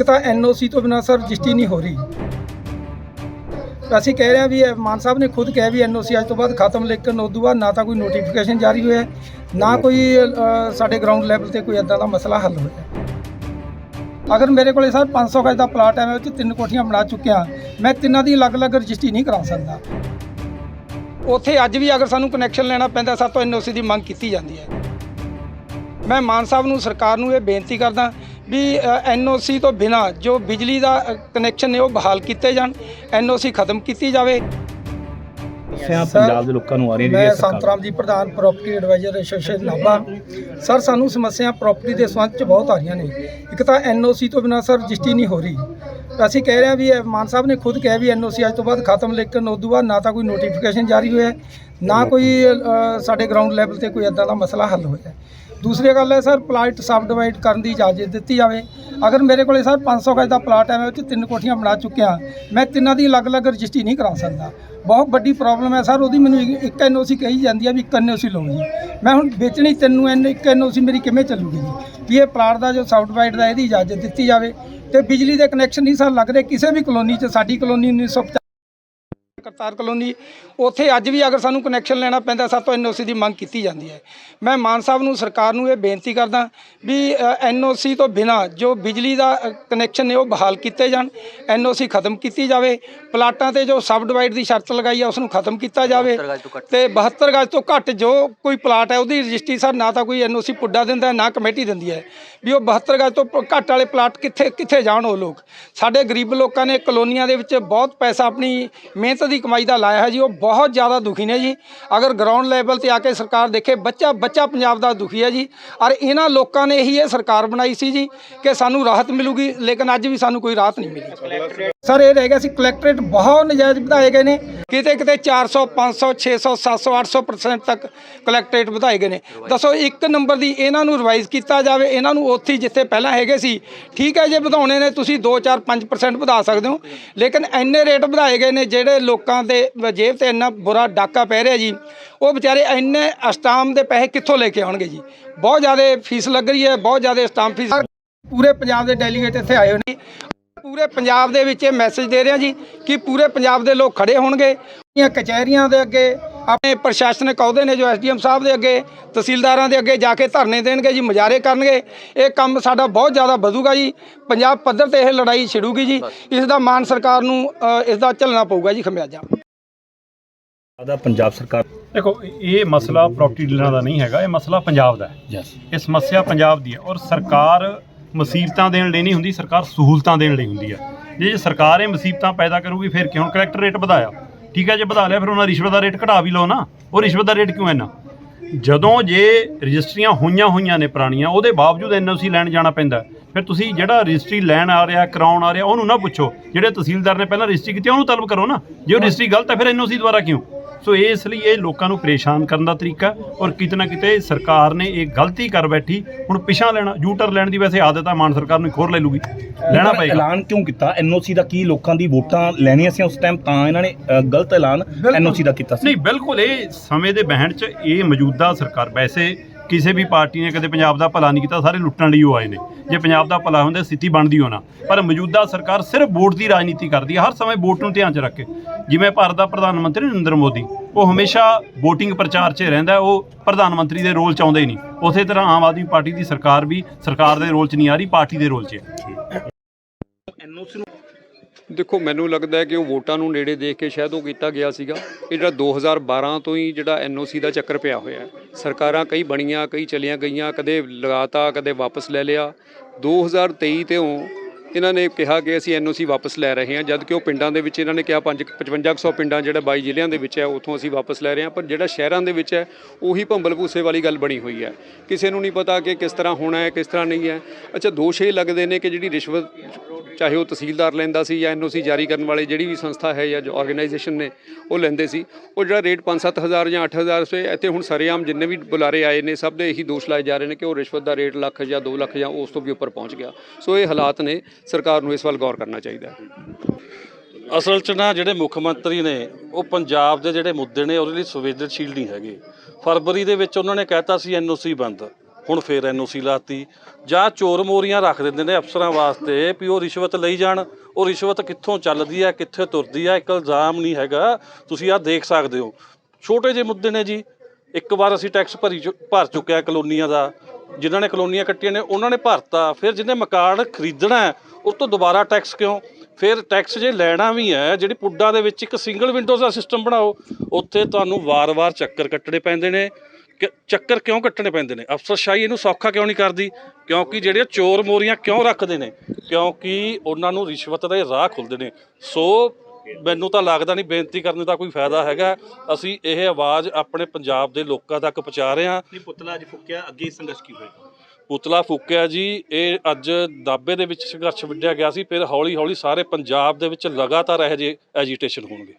ਇੱਕ ਤਾਂ ਐਨਓਸੀ ਤੋਂ ਬਿਨਾਂ ਸਰ ਰਜਿਸਟਰੀ ਨਹੀਂ ਹੋ ਰਹੀ। ਅਸੀਂ ਕਹਿ ਰਹੇ ਹਾਂ ਵੀ ਇਹ ਮਾਨ ਸਾਹਿਬ ਨੇ ਖੁਦ ਕਿਹਾ ਵੀ ਐਨਓਸੀ ਅੱਜ ਤੋਂ ਬਾਅਦ ਖਤਮ ਲੇਕਿਨ ਉਸ ਤੋਂ ਬਾਅਦ ਨਾ ਤਾਂ ਕੋਈ ਨੋਟੀਫਿਕੇਸ਼ਨ ਜਾਰੀ ਹੋਇਆ ਨਾ ਕੋਈ ਅ, ਸਾਡੇ ਗਰਾਊਂਡ ਲੈਵਲ ਤੇ ਕੋਈ ਇਦਾਂ ਦਾ ਮਸਲਾ ਹੱਲ ਹੋਇਆ ਅਗਰ ਮੇਰੇ ਕੋਲੇ ਸਰ 500 ਗਜ ਦਾ ਪਲਾਟ ਹੈ ਮੈਂ ਉਹ 'ਚ ਤਿੰਨ ਕੋਠੀਆਂ ਬਣਾ ਚੁੱਕਿਆ ਮੈਂ ਤਿੰਨਾਂ ਦੀ ਅਲੱਗ-ਅਲੱਗ ਰਜਿਸਟਰੀ ਨਹੀਂ ਕਰਾ ਸਕਦਾ। ਉੱਥੇ ਅੱਜ ਵੀ ਅਗਰ ਸਾਨੂੰ ਕਨੈਕਸ਼ਨ ਲੈਣਾ ਪੈਂਦਾ ਸਾਤੋਂ ਐਨਓਸੀ ਦੀ ਮੰਗ ਕੀਤੀ ਜਾਂਦੀ ਹੈ। ਮੈਂ ਮਾਨ ਸਾਹਿਬ ਨੂੰ ਸਰਕਾਰ ਨੂੰ ਇਹ ਬੇਨਤੀ ਕਰਦਾ ਵੀ ਐਨਓਸੀ ਤੋਂ ਬਿਨਾ ਜੋ ਬਿਜਲੀ ਦਾ ਕਨੈਕਸ਼ਨ ਨੇ ਉਹ ਬਹਾਲ ਕੀਤੇ ਜਾਣ ਐਨਓਸੀ ਖਤਮ ਕੀਤੀ ਜਾਵੇ। ਸਮੱਸਿਆ ਸਰ, ਪੰਜਾਬ ਦੇ ਲੋਕਾਂ ਨੂੰ ਆ ਰਹੀਆਂ ਮੈਂ ਜਿਹੜੀਆਂ ਸਰਕਾਰ। ਸੰਤਰਾਮ ਜੀ ਪ੍ਰਧਾਨ property adviser association Nabha. Sir ਸਾਨੂੰ ਸਮੱਸਿਆ ਪ੍ਰਾਪਰਟੀ ਦੇ ਸੰਬੰਧ ਚ ਬਹੁਤ ਆ ਰਹੀਆਂ ਨੇ। ਇੱਕ ਤਾਂ ਐਨਓਸੀ ਤੋਂ ਬਿਨਾਂ ਸਰ ਰਜਿਸਟਰੀ ਨਹੀਂ ਹੋ ਰਹੀ। ਅਸੀਂ ਕਹਿ ਰਹੇ ਹਾਂ ਵੀ ਮਾਨ ਸਾਹਿਬ ਨੇ ਖੁਦ ਕਿਹਾ ਵੀ ਐਨਓਸੀ ਅੱਜ ਤੋਂ ਬਾਅਦ ਖਤਮ, ਲੇਕਿਨ ਉਸ ਤੋਂ ਬਾਅਦ ਨਾ ਤਾਂ ਕੋਈ ਨੋਟੀਫਿਕੇਸ਼ਨ ਜਾਰੀ ਹੋਇਆ ਨਾ ਕੋਈ ਸਾਡੇ ਗਰਾਊਂਡ ਲੈਵਲ ਤੇ ਕੋਈ ਇਦਾਂ ਦਾ ਮਸਲਾ ਹੱਲ ਹੋਇਆ ਦੂਸਰੀ ਗੱਲ ਹੈ ਸਰ ਪਲਾਟ ਸਬ ਡਿਵਾਈਡ ਕਰਨ ਦੀ ਇਜਾਜ਼ਤ ਦਿੱਤੀ ਜਾਵੇ। ਅਗਰ ਮੇਰੇ ਕੋਲੇ ਸਰ 500 ਗਜ ਦਾ ਪਲਾਟ ਹੈ, ਮੈਂ ਉਹ 'ਚ ਤਿੰਨ ਕੋਠੀਆਂ ਬਣਾ ਚੁੱਕਿਆ, ਮੈਂ ਤਿੰਨਾਂ ਦੀ ਅਲੱਗ-ਅਲੱਗ ਰਜਿਸਟਰੀ ਨਹੀਂ ਕਰਾ ਸਕਦਾ। ਬਹੁਤ ਵੱਡੀ ਪ੍ਰੋਬਲਮ ਹੈ ਸਰ, ਉਹਦੀ ਮੈਨੂੰ ਇੱਕ- ਇੱਕ ਐਨਓਸੀ ਕਹੀ ਜਾਂਦੀ ਹੈ ਵੀ ਇੱਕ ਐਨਓਸੀ ਲਓ ਜੀ। ਮੈਂ ਹੁਣ ਵੇਚਣੀ ਤੈਨੂੰ ਐਨ, ਇੱਕ ਐਨਓਸੀ ਮੇਰੀ ਕਿਵੇਂ ਚੱਲੂਗੀ ਜੀ? ਵੀ ਇਹ ਪਲਾਟ ਦਾ ਜੋ ਸਬ ਡਿਵਾਈਡ ਦਾ ਇਹਦੀ ਇਜਾਜ਼ਤ ਦਿੱਤੀ ਜਾਵੇ। ਤੇ ਬਿਜਲੀ ਦੇ ਕਨੈਕਸ਼ਨ ਨਹੀਂ ਸਰ ਲੱਗ ਰਹੇ ਕਿਸੇ ਵੀ ਕਲੋਨੀ 'ਚ ਸਾਡੀ ਕਲੋਨੀ 1950 ਕਰਤਾਰ ਕਲੋਨੀ ਉੱਥੇ ਅੱਜ ਵੀ ਅਗਰ ਸਾਨੂੰ ਕਨੈਕਸ਼ਨ ਲੈਣਾ ਪੈਂਦਾ ਸਾਤੋਂ ਐਨਓਸੀ ਦੀ ਮੰਗ ਕੀਤੀ ਜਾਂਦੀ ਹੈ। ਮੈਂ ਮਾਨ ਸਾਹਿਬ ਨੂੰ ਸਰਕਾਰ ਨੂੰ ਇਹ ਬੇਨਤੀ ਕਰਦਾ ਵੀ ਐਨਓਸੀ ਤੋਂ ਬਿਨਾ ਜੋ ਬਿਜਲੀ ਦਾ ਕਨੈਕਸ਼ਨ ਨੇ ਉਹ ਬਹਾਲ ਕੀਤੇ ਜਾਣ ਐਨਓਸੀ ਖਤਮ ਕੀਤੀ ਜਾਵੇ ਪਲਾਟਾਂ ਤੇ ਜੋ ਸਬ ਡਿਵਾਈਡ ਦੀ ਸ਼ਰਤ ਲਗਾਈ ਹੈ ਉਸ ਨੂੰ ਖਤਮ ਕੀਤਾ ਜਾਵੇ ਤੇ 72 ਗਜ ਤੋਂ ਘੱਟ ਜੋ ਕੋਈ ਪਲਾਟ ਹੈ ਉਹਦੀ ਰਜਿਸਟਰੀ ਸਰ ਨਾ ਤਾਂ ਕੋਈ ਐਨਓਸੀ ਪੁੱਡਾ ਦਿੰਦਾ ਨਾ ਕਮੇਟੀ ਦਿੰਦੀ ਹੈ। ਵੀ ਉਹ 72 ਗਜ ਤੋਂ ਘੱਟ ਵਾਲੇ ਪਲਾਟ ਕਿੱਥੇ ਕਿੱਥੇ ਜਾਣ ਉਹ ਲੋਕ। ਸਾਡੇ ਗਰੀਬ ਲੋਕਾਂ ਨੇ ਕਲੋਨੀਆਂ ਦੇ ਵਿੱਚ ਬਹੁਤ ਪੈਸਾ ਆਪਣੀ ਮਿਹਨਤ ਦੀ ਕਮਾਈ ਦਾ ਲਾਇਆ ਹੈ ਜੀ, ਉਹ ਬਹੁਤ ਜ਼ਿਆਦਾ ਦੁਖੀ ਨੇ ਜੀ। ਅਗਰ ਗਰਾਊਂਡ ਲੈਵਲ ਤੇ ਆ ਕੇ ਸਰਕਾਰ ਦੇਖੇ ਬੱਚਾ ਬੱਚਾ ਪੰਜਾਬ ਦਾ ਦੁਖੀ ਹੈ ਜੀ। ਔਰ ਇਹਨਾਂ ਲੋਕਾਂ ਨੇ ਹੀ ਇਹ ਸਰਕਾਰ ਬਣਾਈ ਸੀ ਜੀ ਕਿ ਸਾਨੂੰ ਰਾਹਤ ਮਿਲੂਗੀ, ਲੇਕਿਨ ਅੱਜ ਵੀ ਸਾਨੂੰ ਕੋਈ ਰਾਹਤ ਨਹੀਂ ਮਿਲੀ। ਸਰ, ਇਹ ਰਹਿ ਗਿਆ ਸੀ ਕਲੈਕਟਰੇਟ, ਬਹੁਤ ਨਜਾਇਜ਼ ਵਧਾਏ ਗਏ ਨੇ। ਕਿਤੇ ਕਿਤੇ 400 500 600 700 800% ਤੱਕ ਕਲੈਕਟਰੇਟ ਵਧਾਏ ਗਏ ਨੇ। ਦੱਸੋ, ਇੱਕ ਨੰਬਰ ਦੀ ਇਹਨਾਂ ਨੂੰ ਰਿਵਾਈਜ਼ ਕੀਤਾ ਜਾਵੇ, ਇਹਨਾਂ ਨੂੰ ਉੱਥੇ ਜਿੱਥੇ ਪਹਿਲਾਂ ਹੈਗੇ ਸੀ, ਠੀਕ ਹੈ ਜੇ ਵਧਾਉਣੇ ਨੇ, ਤੁਸੀਂ 2 4 5% ਵਧਾ ਸਕਦੇ ਹੋ। ਲੇਕਿਨ ਇੰਨੇ ਰੇਟ ਵਧਾਏ ਗਏ ਨੇ, ਜਿਹੜੇ ਲੋਕਾਂ ਦੇ ਜੇਬ ਤੇ ਇੰਨਾ ਬੁਰਾ ਡਾਕਾ ਪੈ ਰਿਹਾ ਜੀ, ਉਹ ਵਿਚਾਰੇ ਇੰਨੇ ਅਸਟਾਮ ਦੇ ਪੈਸੇ ਕਿੱਥੋਂ ਲੈ ਕੇ ਆਉਣਗੇ ਜੀ? ਬਹੁਤ ਜ਼ਿਆਦਾ ਫੀਸ ਲੱਗ ਰਹੀ ਹੈ, ਬਹੁਤ ਜ਼ਿਆਦਾ ਸਟਾਮ ਫੀਸ ਪੂਰੇ ਪੰਜਾਬ ਦੇ ਡੈਲੀਗੇਟ ਇੱਥੇ ਆਏ ਹੋਏ ਨੇ। ਪੂਰੇ ਪੰਜਾਬ ਦੇ ਵਿੱਚ ਇਹ ਮੈਸੇਜ ਦੇ ਰਿਹਾ ਜੀ ਕਿ ਪੂਰੇ ਪੰਜਾਬ ਦੇ ਲੋਕ ਖੜੇ ਹੋਣਗੇ। ਇਹ ਕਚਹਿਰੀਆਂ ਦੇ ਅੱਗੇ ਆਪਣੇ ਪ੍ਰਸ਼ਾਸਨਿਕ ਅਹੁਦੇ ਨੇ ਜੋ ਐਸਡੀਐਮ ਸਾਹਿਬ ਦੇ ਅੱਗੇ ਤਹਿਸੀਲਦਾਰਾਂ ਦੇ ਅੱਗੇ ਜਾ ਕੇ ਧਰਨੇ ਦੇਣਗੇ ਜੀ ਮੁਜ਼ਾਹਰੇ ਕਰਨਗੇ। ਇਹ ਕੰਮ ਸਾਡਾ ਬਹੁਤ ਜ਼ਿਆਦਾ ਵਧੂਗਾ ਜੀ। ਪੰਜਾਬ ਪੱਧਰ ਤੇ ਇਹ ਲੜਾਈ ਛਿੜੂਗੀ ਜੀ। ਇਸ ਦਾ ਮਾਨ ਸਰਕਾਰ ਨੂੰ ਇਸ ਦਾ ਝੱਲਣਾ ਪਊਗਾ ਜੀ ਖਮਿਆਜਾ। ਦਾ ਪੰਜਾਬ ਸਰਕਾਰ ਦੇਖੋ ਇਹ ਮਸਲਾ ਪ੍ਰਾਪਰਟੀ ਡੀਲਰਾਂ ਦਾ ਨਹੀਂ ਹੈਗਾ ਇਹ ਮਸਲਾ ਪੰਜਾਬ ਦਾ ਹੈ। ਯੈਸ ਇਹ ਸਮੱਸਿਆ ਪੰਜਾਬ ਦੀ ਹੈ ਔਰ ਸਰਕਾਰ ਮੁਸੀਬਤਾਂ ਦੇਣ ਲਈ ਨਹੀਂ ਹੁੰਦੀ, ਸਰਕਾਰ ਸਹੂਲਤਾਂ ਦੇਣ ਲਈ ਹੁੰਦੀ ਹੈ ਜੇ ਸਰਕਾਰ ਇਹ ਮੁਸੀਬਤਾਂ ਪੈਦਾ ਕਰੂਗੀ, ਫਿਰ ਕਿਉਂ ਕਲੈਕਟਰ ਰੇਟ ਵਧਾਇਆ? ਠੀਕ ਹੈ ਜੇ ਵਧਾ ਲਿਆ, ਫਿਰ ਉਹਨਾਂ ਰਿਸ਼ਵਤ ਦਾ ਰੇਟ ਘਟਾ ਵੀ ਲਓ ਨਾ। ਉਹ ਰਿਸ਼ਵਤ ਦਾ ਰੇਟ ਕਿਉਂ ਇੰਨਾ? ਜਦੋਂ ਜੇ ਰਜਿਸਟਰੀਆਂ ਹੋਈਆਂ ਹੋਈਆਂ ਨੇ ਪੁਰਾਣੀਆਂ, ਉਹਦੇ ਬਾਵਜੂਦ ਐਨਓਸੀ ਲੈਣ ਜਾਣਾ ਪੈਂਦਾ। ਫਿਰ ਤੁਸੀਂ ਜਿਹੜਾ ਰਜਿਸਟਰੀ ਲੈਣ ਆ ਰਿਹਾ, ਕਰਾਉਣ ਆ ਰਿਹਾ, ਉਹਨੂੰ ਨਾ ਪੁੱਛੋ। ਜਿਹੜੇ ਤਹਿਸੀਲਦਾਰ ਨੇ ਪਹਿਲਾਂ ਰਜਿਸਟਰੀ ਕੀਤੀ, ਉਹਨੂੰ ਤਲਬ ਕਰੋ ਨਾ। ਜੇ ਉਹ ਰਜਿਸਟਰੀ ਗਲਤ ਹੈ ਫਿਰ ਐਨਓਸੀ ਦੁਆਰਾ ਕਿਉਂ? ਸੋ ਇਸ ਲਈ ਇਹ ਲੋਕਾਂ ਨੂੰ ਪਰੇਸ਼ਾਨ ਕਰਨ ਦਾ ਤਰੀਕਾ ਔਰ ਕਿਤੇ ਨਾ ਕਿਤੇ ਸਰਕਾਰ ਨੇ ਇਹ ਗਲਤੀ ਕਰ ਬੈਠੀ। ਹੁਣ ਪਿਛਾਂ ਲੈਣਾ ਯੂਟਰ ਲੈਣ ਦੀ ਵੈਸੇ ਆਦਤ ਆ ਮਾਨ ਸਰਕਾਰ ਨੂੰ ਹੋਰ ਲੈ ਲੂਗੀ। ਲੈਣਾ ਪਏਗਾ। ਐਲਾਨ ਕਿਉਂ ਕੀਤਾ? ਐਨਓਸੀ ਦਾ ਕੀ ਲੋਕਾਂ ਦੀ ਵੋਟਾਂ ਲੈਣੀਆਂ ਸੀ ਉਸ ਟਾਈਮ ਤਾਂ ਇਹਨਾਂ ਨੇ ਗਲਤ ਐਲਾਨ ਐਨਓਸੀ ਦਾ ਕੀਤਾ ਸੀ। ਨਹੀਂ ਬਿਲਕੁਲ ਇਹ ਸਮੇਂ ਦੇ ਬਹਿਣ 'ਚ ਇਹ ਮੌਜੂਦਾ ਸਰਕਾਰ ਵੈਸੇ ਕਿਸੇ ਵੀ ਪਾਰਟੀ ਨੇ ਕਦੇ ਪੰਜਾਬ ਦਾ ਭਲਾ ਨਹੀਂ ਕੀਤਾ ਸਾਰੇ ਲੁੱਟਣ ਲਈ ਉਹ ਆਏ ਨੇ। ਜੇ ਪੰਜਾਬ ਦਾ ਭਲਾ ਹੁੰਦਾ ਸਥਿਤੀ ਬਣਦੀ ਹੋਣਾ। ਪਰ ਮੌਜੂਦਾ ਸਰਕਾਰ ਸਿਰਫ ਵੋਟ ਦੀ ਰਾਜਨੀਤੀ ਕਰਦੀ ਹੈ ਹਰ ਸਮੇਂ ਵੋਟ ਨੂੰ ਧਿਆਨ 'ਚ ਰੱਖ। ਕੇ ਜਿਵੇਂ ਭਾਰਤ ਦਾ ਪ੍ਰਧਾਨ ਮੰਤਰੀ ਨਰਿੰਦਰ ਮੋਦੀ, ਉਹ ਹਮੇਸ਼ਾ ਵੋਟਿੰਗ ਪ੍ਰਚਾਰ 'ਚ ਰਹਿੰਦਾ ਉਹ ਪ੍ਰਧਾਨ ਮੰਤਰੀ ਦੇ ਰੋਲ 'ਚ ਆਉਂਦੇ ਹੀ ਨਹੀਂ। ਉਸੇ ਤਰ੍ਹਾਂ ਆਮ ਆਦਮੀ ਪਾਰਟੀ ਦੀ ਸਰਕਾਰ ਵੀ ਸਰਕਾਰ ਦੇ ਰੋਲ 'ਚ ਨਹੀਂ ਆ ਰਹੀ, ਪਾਰਟੀ ਦੇ ਰੋਲ 'ਚ ਹੈ। ਐਨਓਸੀ ਨੂੰ ਦੇਖੋ, ਮੈਨੂੰ ਲੱਗਦਾ ਹੈ ਕਿ ਉਹ ਵੋਟਾਂ ਨੂੰ ਨੇੜੇ ਦੇਖ ਕੇ ਸ਼ਾਇਦ ਉਹ ਕੀਤਾ ਗਿਆ ਸੀਗਾ। ਇਹ ਜਿਹੜਾ 2012 ਤੋਂ ਹੀ ਜਿਹੜਾ ਐਨਓਸੀ ਦਾ ਚੱਕਰ ਪਿਆ ਹੋਇਆ ਹੈ। ਸਰਕਾਰਾਂ ਕਈ ਬਣੀਆਂ, ਕਈ ਚਲੀਆਂ ਗਈਆਂ, ਕਦੇ ਲਗਾਤਾ ਕਦੇ ਵਾਪਸ ਲੈ ਲਿਆ। 2023 ਤੇ ਉਹ ਇਹਨਾਂ ਨੇ ਕਿਹਾ ਕਿ ਅਸੀਂ ਐਨਓਸੀ ਵਾਪਸ ਲੈ ਰਹੇ ਹਾਂ ਜਦ ਕਿ ਉਹ ਪਿੰਡਾਂ ਦੇ ਵਿੱਚ ਇਹਨਾਂ ਨੇ ਕਿਹਾ 5 5500 ਪਿੰਡਾਂ ਜਿਹੜਾ 22 ਜ਼ਿਲ੍ਹਿਆਂ ਦੇ ਵਿੱਚ ਹੈ, ਉੱਥੋਂ ਅਸੀਂ ਵਾਪਸ ਲੈ ਰਹੇ ਹਾਂ। ਪਰ ਜਿਹੜਾ ਸ਼ਹਿਰਾਂ ਦੇ ਵਿੱਚ ਹੈ, ਉਹੀ ਭੰਬਲ ਭੂਸੇ ਵਾਲੀ ਗੱਲ ਬਣੀ ਹੋਈ ਹੈ। ਕਿਸੇ ਨੂੰ ਨਹੀਂ ਪਤਾ ਕਿ ਕਿਸ ਤਰ੍ਹਾਂ ਹੋਣਾ ਹੈ, ਕਿਸ ਤਰ੍ਹਾਂ ਨਹੀਂ ਹੈ। ਅੱਛਾ, ਦੋਸ਼ ਇਹ ਲੱਗਦੇ ਨੇ ਕਿ ਜਿਹੜੀ ਰਿਸ਼ਵਤ ਚਾਹੇ ਉਹ ਤਹਿਸੀਲਦਾਰ ਲੈਂਦਾ ਸੀ ਜਾਂ ਐਨਓਸੀ ਜਾਰੀ ਕਰਨ ਵਾਲੇ ਜਿਹੜੀ ਵੀ ਸੰਸਥਾ ਹੈ ਜਾਂ ਜੋ ਆਰਗੇਨਾਈਜੇਸ਼ਨ ਨੇ, ਉਹ ਲੈਂਦੇ ਸੀ। ਉਹ ਜਿਹੜਾ ਰੇਟ 5-7000 ਜਾਂ 8000 ਸੇ, ਇੱਥੇ ਹੁਣ ਸਰੇਆਮ ਜਿੰਨੇ ਵੀ ਬੁਲਾਰੇ ਆਏ ਨੇ, ਸਭ ਦੇ ਇਹੀ ਦੋਸ਼ ਲਾਏ ਜਾ ਰਹੇ ਨੇ ਕਿ ਉਹ ਰਿਸ਼ਵਤ ਦਾ ਰੇਟ ਲੱਖ ਜਾਂ 2 ਲੱਖ ਜਾਂ ਉਸ ਤੋਂ ਵੀ ਉੱਪਰ ਪਹੁੰਚ ਗਿਆ। ਸੋ ਇਹ ਹਾਲਾਤ ਨੇ, ਸਰਕਾਰ ਨੂੰ ਇਸ ਵੱਲ ਗੌਰ ਕਰਨਾ ਚਾਹੀਦਾ ਅਸਲ 'ਚ ਨਾ ਜਿਹੜੇ ਮੁੱਖ ਮੰਤਰੀ ਨੇ, ਉਹ ਪੰਜਾਬ ਦੇ ਜਿਹੜੇ ਮੁੱਦੇ ਨੇ, ਉਹਦੇ ਲਈ ਸੰਵੇਦਨਸ਼ੀਲ ਨਹੀਂ ਹੈਗੇ। ਫਰਵਰੀ ਦੇ ਵਿੱਚ ਉਹਨਾਂ ਨੇ ਕਹਿਤਾ ਸੀ ਐਨਓਸੀ ਬੰਦ। ਹੁਣ ਫੇਰ ਐਨਓਸੀ ਲਾਤੀ। ਜਾਂ ਚੋਰ ਮੋਰੀਆਂ ਰੱਖ ਦਿੰਦੇ ਨੇ ਅਫਸਰਾਂ ਵਾਸਤੇ ਵੀ ਉਹ ਰਿਸ਼ਵਤ ਲਈ ਜਾਣ। ਉਹ ਰਿਸ਼ਵਤ ਕਿੱਥੋਂ ਚੱਲਦੀ ਹੈ, ਕਿੱਥੇ ਤੁਰਦੀ ਹੈ, ਇੱਕ ਇਲਜ਼ਾਮ ਨਹੀਂ ਹੈਗਾ। ਤੁਸੀਂ ਆਹ ਦੇਖ ਸਕਦੇ ਹੋ। ਛੋਟੇ ਜਿਹੇ ਮੁੱਦੇ ਨੇ ਜੀ। ਇੱਕ ਵਾਰ ਅਸੀਂ ਟੈਕਸ ਭਰੀ ਚੁ- ਭਰ ਚੁੱਕਿਆ ਕਲੋਨੀਆਂ ਦਾ। ਜਿਨ੍ਹਾਂ ਨੇ ਕਲੋਨੀਆਂ ਕੱਟੀਆਂ ਨੇ, ਉਹਨਾਂ ਨੇ ਭਰਤਾ। ਫਿਰ ਜਿਹਨੇ ਮਕਾਨ ਖਰੀਦਣਾ ਹੈ, ਉਹ ਤੋਂ ਦੁਬਾਰਾ ਟੈਕਸ ਕਿਉਂ? ਫਿਰ ਟੈਕਸ ਜੇ ਲੈਣਾ ਵੀ ਹੈ, ਜਿਹੜੀ ਪੁੱਡਾਂ ਦੇ ਵਿੱਚ ਇੱਕ ਸਿੰਗਲ ਵਿੰਡੋਜ਼ ਦਾ ਸਿਸਟਮ ਬਣਾਓ, ਉੱਥੇ ਤੁਹਾਨੂੰ ਵਾਰ-ਵਾਰ ਚੱਕਰ ਕੱਟਣੇ ਪੈਂਦੇ ਨੇ। ਕਿ- ਚੱਕਰ ਕਿਉਂ ਕੱਟਣੇ ਪੈਂਦੇ ਨੇ? ਅਫਸਰਸ਼ਾਹੀ ਇਹਨੂੰ ਸੌਖਾ ਕਿਉਂ ਨਹੀਂ ਕਰਦੀ? ਕਿਉਂਕਿ ਜਿਹੜੇ ਚੋਰ ਮੋਰੀਆਂ ਕਿਉਂ ਰੱਖਦੇ ਨੇ? ਕਿਉਂਕਿ ਉਹਨਾਂ ਨੂੰ ਰਿਸ਼ਵਤ ਦੇ ਰਾਹ ਖੁੱਲਦੇ ਨੇ। ਸੋ ਮੈਨੂੰ ਤਾਂ ਲੱਗਦਾ ਨਹੀਂ ਬੇਨਤੀ ਕਰਨ ਦਾ ਕੋਈ ਫਾਇਦਾ ਹੈਗਾ। ਅਸੀਂ ਇਹ ਆਵਾਜ਼ ਆਪਣੇ ਪੰਜਾਬ ਦੇ ਲੋਕਾਂ ਤੱਕ ਪਹੁੰਚਾ ਰਹੇ ਹਾਂ। ਨਹੀਂ ਪੁਤਲਾ ਅੱਜ ਫੁੱਕਿਆ ਅੱਗੇ ਸੰਘਰਸ਼ ਕੀ ਹੋਏਗਾ? ਪੁਤਲਾ ਫੂਕਿਆ ਜੀ ਇਹ ਅੱਜ ਦਾਬੇ ਦੇ ਵਿੱਚ ਸੰਘਰਸ਼ ਵਿੱਢਿਆ ਗਿਆ ਸੀ। ਫਿਰ ਹੌਲੀ ਹੌਲੀ ਸਾਰੇ ਪੰਜਾਬ ਦੇ ਵਿੱਚ ਲਗਾਤਾਰ ਇਹੋ ਜਿਹੇ ਐਜੀਟੇਸ਼ਨ ਹੋਣਗੇ।